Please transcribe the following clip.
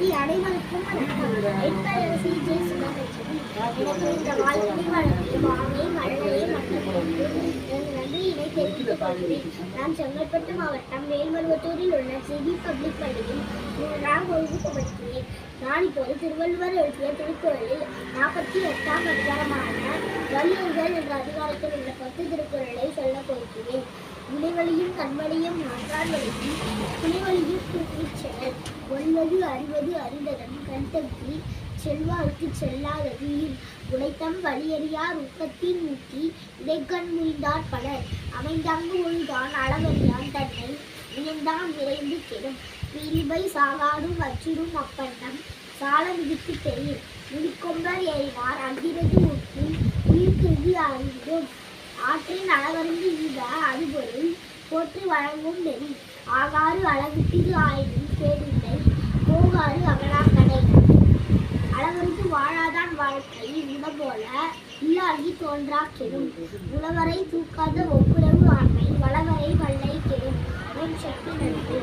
நேயர்களுக்கு அனைவருக்கும் வணக்கம். எட்பரசி ஜே சுதாகட்சன் எனக்கு இந்த வாழ்க்கை எனது நன்றியினை தெரிவித்துக் கொள்கிறேன். நான் செங்கல்பட்டு மாவட்டம் மேல்மருவத்தூரில் உள்ள சிபி பப்ளிக் பள்ளியில் மூன்றாம் வகுப்பு படிக்கிறேன். நான் இப்போது திருவள்ளுவர் எழுதிய திருக்குறளில் நாற்பத்தி எட்டாம் அதிகாரமான வள்ளுவர்கள் என்ற அதிகாரத்தில் உள்ள பத்து திருக்குறளை கண்வழியும் நான்கார் வழியும் துணைவழியும் தூக்கிச் செயல் ஒன்பது அறிவது அறிந்ததன் கண்தக்கி செல்வாருக்கு செல்லாதது உழைத்தம் உடைத்தம் வழியறியார் உற்பத்தி ஊக்கி இடைக்கண் முறிந்தார் பலர். அமைந்தங்கு ஒழுகான் அளவறியான் தன்னை. வியந்தான் விரைந்து கெடும். பிரிபை சாகாடும் வச்சிடும் அப்பண்டம் சால விதிக்கு தெரியும் முடிக்கொம்பர் ஏறினார். அங்கிருந்து உயிர் உயிர்த்தெழுதி அறிந்தோம் ஆற்றின் அளவறிந்து ஈத அது போற்றி வழங்கும் நெறி. ஆகாறு அளவிட்டிது ஆயினும் கேடில்லை. போகாறு அகலாக்கடை. அளவறிந்து வாழாதான் வாழ்க்கை. இந்த போல இல்லாகி தோன்றா கெடும். உழவரை தூக்காத ஒப்புரவு